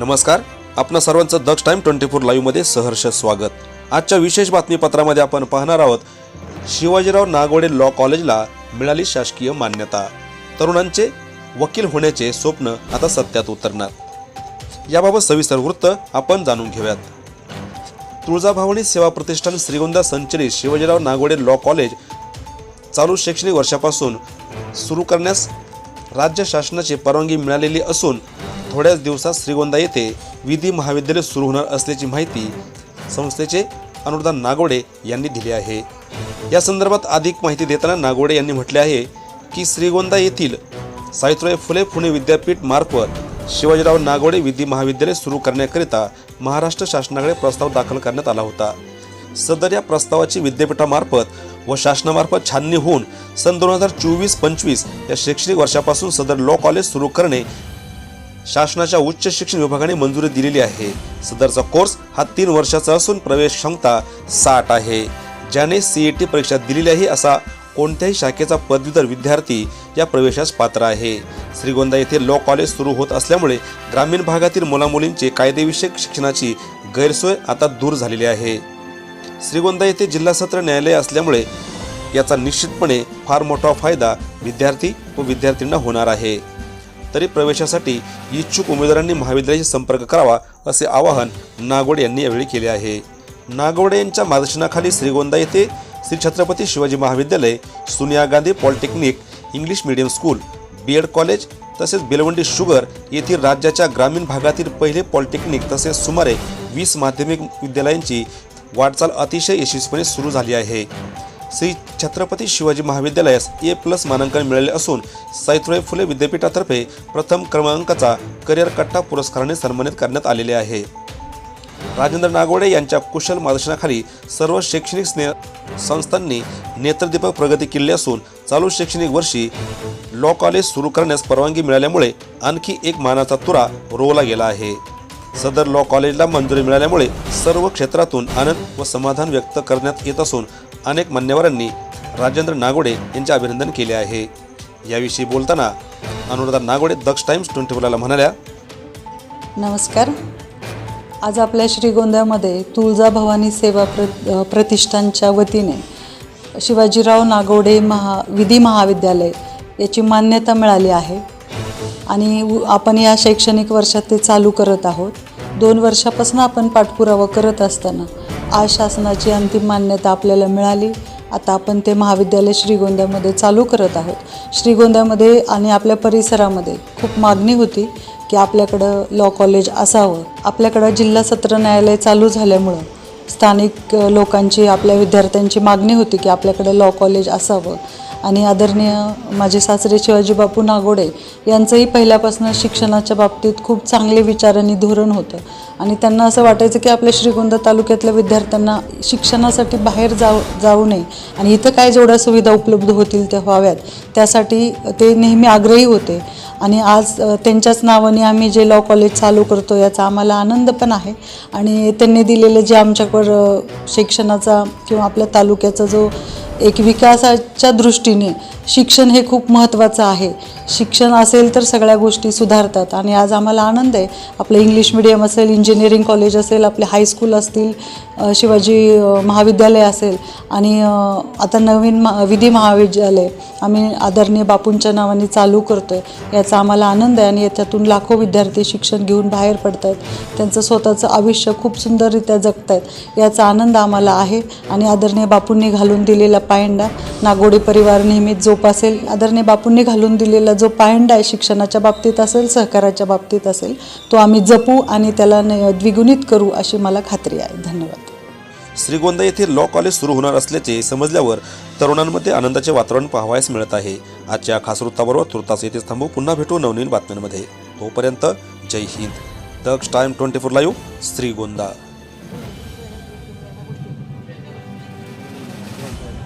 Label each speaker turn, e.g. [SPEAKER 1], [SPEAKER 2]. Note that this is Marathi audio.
[SPEAKER 1] नमस्कार. आपणा सर्वांचं दक्ष टाईम ट्वेंटी फोर लाईव्हमध्ये सहर्ष स्वागत. आजच्या विशेष बातमीपत्रामध्ये आपण पाहणार आहोत शिवाजीराव नागोडे लॉ कॉलेजला मिळाली शासकीय मान्यता. तरुणांचे वकील होण्याचे स्वप्न आता सत्यात उतरणार. याबाबत सविस्तर वृत्त आपण जाणून घेऊयात. तुळजाभवानी सेवा प्रतिष्ठान श्रीगोंदा संचलित शिवाजीराव नागोडे लॉ कॉलेज चालू शैक्षणिक वर्षापासून सुरू करण्यास राज्य शासनाची परवानगी मिळालेली असून थोड्याच दिवसात श्रीगोंदा येथे विधी महाविद्यालय सुरू होणार असल्याची माहिती संस्थेचे अनुदान नागोडे यांनी दिली आहे. या संदर्भात अधिक माहिती देताना नागोडे यांनी म्हटले आहे की श्रीगोंदा येथील सावित्रीबाई फुले पुणे विद्यापीठ मार्फत शिवाजीराव नागोडे विधी महाविद्यालय सुरू करण्याकरिता महाराष्ट्र शासनाकडे प्रस्ताव दाखल करण्यात आला होता. सदर या प्रस्तावाची विद्यापीठामार्फत व शासनामार्फत छाननी होऊन सन दोन हजार चोवीस पंचवीस या शैक्षणिक वर्षापासून सदर लॉ कॉलेज सुरू करणे शासनाच्या उच्च शिक्षण विभागाने मंजुरी दिलेली आहे. सदरचा कोर्स हा तीन वर्षाचा असून प्रवेश क्षमता साठ आहे. ज्याने सीईटी परीक्षा दिलेली आहे असा कोणत्याही शाखेचा पदवीधर विद्यार्थी या प्रवेशास पात्र आहे. श्रीगोंदा येथे लॉ कॉलेज सुरू होत असल्यामुळे ग्रामीण भागातील मुलामुलींचे कायदेविषयक शिक्षणाची गैरसोय आता दूर झालेली आहे. श्रीगोंदा येथे जिल्हा सत्र न्यायालय असल्यामुळे याचा निश्चितपणे फार मोठा फायदा विद्यार्थी व विद्यार्थ्यांना होणार आहे. तरी प्रवेशासाठी इच्छुक उमेदवारांनी महाविद्यालयाशी संपर्क करावा असे आवाहन नागवडे यांनी यावेळी केले आहे. नागवडे यांच्या मार्गदर्शनाखाली श्रीगोंदा येथे Shri Chhatrapati Shivaji Mahavidyalaya Sonia Gandhi polytechnic English medium school B Ed college तसेच बेलवंडी शुगर येथील राज्याच्या ग्रामीण भागातील पहिले पॉलिटेक्निक तसेच सुमारे वीस माध्यमिक विद्यालयांची वाटचाल अतिशय यशस्वीपणे सुरू झाली आहे. श्री छत्रपती शिवाजी महाविद्यालयास ए प्लस मानांकन मिळाले असून सावित्रीबाई फुले विद्यापीठातर्फे प्रथम क्रमांकाचा करिअर कट्टा पुरस्काराने सन्मानित करण्यात आलेले आहे. राजेंद्र नागोडे यांच्या कुशल मार्गदर्शनाखाली सर्व शैक्षणिक स्ने संस्थांनी नेत्रदीपक प्रगती केली असून चालू शैक्षणिक वर्षी लॉ कॉलेज सुरू करण्यास परवानगी मिळाल्यामुळे आणखी एक मानाचा तुरा रोवला गेला आहे. सदर लॉ कॉलेजला मंजुरी मिळाल्यामुळे सर्व क्षेत्रातून आनंद व समाधान व्यक्त करण्यात येत असून अनेक मान्यवरांनी राजेंद्र नागोडे यांचे अभिनंदन केले आहे. याविषयी बोलताना अनुराधा नागोडे दक्ष टाइम्स ट्वेंटी फोरला म्हणाल्या
[SPEAKER 2] नमस्कार. आज आपल्या श्रीगोंद्यामध्ये तुळजाभवानी सेवा प्र प्रतिष्ठानच्या वतीने शिवाजीराव नागोडे महा विधी महाविद्यालय याची मान्यता मिळाली आहे. आणि आपण या शैक्षणिक वर्षात ते चालू करत आहोत. दोन वर्षापासून आपण पाठपुरावा करत असताना आज शासनाची अंतिम मान्यता आपल्याला मिळाली. आता आपण ते महाविद्यालय श्रीगोंद्यामध्ये चालू करत आहोत. श्रीगोंद्यामध्ये आणि आपल्या परिसरामध्ये खूप मागणी होती की आपल्याकडं लॉ कॉलेज असावं. आपल्याकडं जिल्हा सत्र न्यायालय चालू झाल्यामुळं स्थानिक लोकांची आपल्या विद्यार्थ्यांची मागणी होती की आपल्याकडे लॉ कॉलेज असावं. आणि आदरणीय माझे सासरे शिवाजी बापू नागोडे यांचंही पहिल्यापासून शिक्षणाच्या बाबतीत खूप चांगले विचार आणि धोरण होतं. आणि त्यांना असं वाटायचं की आपल्या श्रीगोंदा तालुक्यातल्या विद्यार्थ्यांना शिक्षणासाठी बाहेर जाऊ जाऊ नये आणि इथं काय जेवढ्या सुविधा उपलब्ध होतील त्या व्हाव्यात. त्यासाठी ते नेहमी आग्रही होते. आणि आज त्यांच्याच नावाने आम्ही जे लॉ कॉलेज चालू करतो याचा आम्हाला आनंद पण आहे. आणि त्यांनी दिलेलं जे आमच्याकडं शिक्षणाचा किंवा आपल्या तालुक्याचा जो एक विकासाच्या दृष्टीने शिक्षण हे खूप महत्त्वाचं आहे. शिक्षण असेल तर सगळ्या गोष्टी सुधारतात आणि आज आम्हाला आनंद आहे. आपलं इंग्लिश मिडियम असेल इंजिनिअरिंग कॉलेज असेल आपले हायस्कूल असतील शिवाजी महाविद्यालय असेल आणि आता नवीन मा विधी महाविद्यालय आम्ही आदरणीय बापूंच्या नावाने चालू करतो आहे याचा आम्हाला आनंद आहे आणि याच्यातून लाखो विद्यार्थी शिक्षण घेऊन बाहेर पडत आहेत त्यांचं स्वतःचं आयुष्य खूप सुंदररित्या जगत आहेत याचा आनंद आम्हाला आहे आणि आदरणीय बापूंनी घालून दिलेला पायंडा नागोडे परिवार नेहमीच जो असेल आदरणीय बापूंनी घालून दिलेला जो पायंडा आहे शिक्षणाच्या बाबतीत असेल सहकाराच्या बाबतीत असेल तो आम्ही जपू आणि त्याला द्विगुणित करू अशी मला खात्री आहे. धन्यवाद.
[SPEAKER 1] श्रीगोंदा येथे लॉ कॉलेज सुरू होणार असल्याचे समजल्यावर तरुणांमध्ये आनंदाचे वातावरण पाहावयास मिळत आहे. आजच्या खास वृत्ताबरोबर तुर्तास येथेच थांबू. पुन्हा भेटू नवनवीन बातम्यांमध्ये. तोपर्यंत जय Hind. Daksh time twenty four live Shrigonda.